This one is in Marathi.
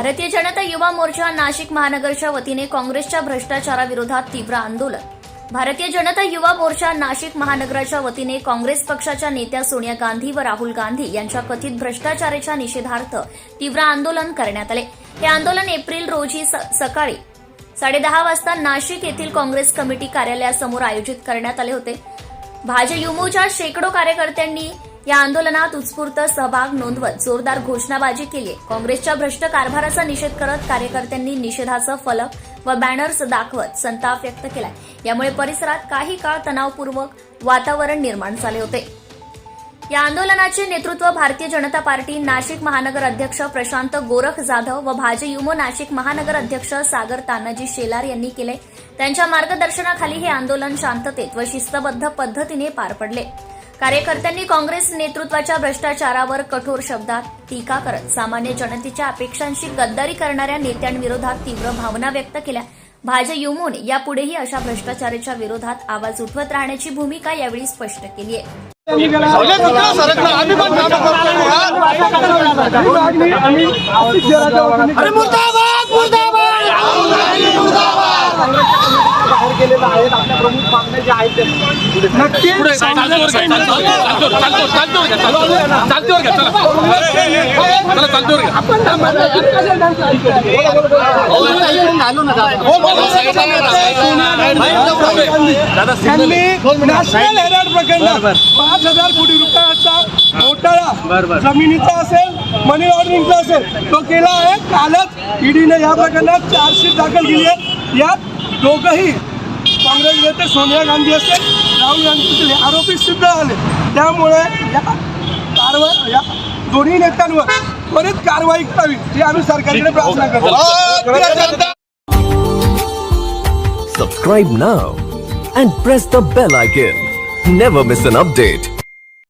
भारतीय जनता युवा मोर्चा नाशिक महानगरच्या वतीने काँग्रेसच्या भ्रष्टाचाराविरोधात तीव्र आंदोलन. भारतीय जनता युवा मोर्चा नाशिक महानगराच्या वतीने काँग्रेस पक्षाच्या नेत्या सोनिया गांधी व राहुल गांधी यांच्या कथित भ्रष्टाचाराच्या निषेधार्थ तीव्र आंदोलन करण्यात आले. हे आंदोलन एप्रिल रोजी स- सकाळी साडेदहा वाजता नाशिक येथील काँग्रेस कमिटी कार्यालयासमोर आयोजित करण्यात आले होते. भाजयुमोच्या शेकडो कार्यकर्त्यांनी या आंदोलनात उत्स्फूर्त सहभाग नोंदवत जोरदार घोषणाबाजी केली. काँग्रेसच्या भ्रष्ट कारभाराचा निषेध करत कार्यकर्त्यांनी निषेधाचं फलक व बॅनर्स दाखवत संताप व्यक्त केलाय. यामुळे परिसरात काही काळ तणावपूर्वक वातावरण निर्माण झाले होते. या आंदोलनाचे नेतृत्व भारतीय जनता पार्टी नाशिक महानगर अध्यक्ष प्रशांत गोरख जाधव व भाजयुमो नाशिक महानगर अध्यक्ष सागर तानाजी शेलार यांनी केले. त्यांच्या मार्गदर्शनाखाली हे आंदोलन शांततेत व शिस्तबद्ध पद्धतीने पार पडले. कार्यकर्त्यांनी काँग्रेस नेतृत्वाच्या भ्रष्टाचारावर कठोर शब्दात टीका करत सामान्य जनतेच्या अपेक्षांशी गद्दारी करणाऱ्या नेत्यांविरोधात तीव्र भावना व्यक्त केल्या. भाजयुमोने यापुढेही अशा भ्रष्टाचाराच्या विरोधात आवाज उठवत राहण्याची भूमिका यावेळी स्पष्ट केली आहे. अरे नॅशनल हेराल्ड प्रकरणात पाच हजार कोटी रुपयाचा घोटाळा जमिनीचा असेल मनी लॉन्ड्रिंगचा असेल तो केला आहे कालच ईडीने या प्रकरणात चार्जशीट दाखल केली आहे यात दोघंही काँग्रेस नेते सोनिया गांधी असेल राहुल गांधी असेल हे आरोपी सिद्ध झाले त्यामुळे या कारवाई या दोन्ही नेत्यांवर त्वरित कारवाई करावी ही आम्ही सरकारकडे प्रार्थना करतो Bharatiya Janata Subscribe now and press the bell icon. Never miss an update.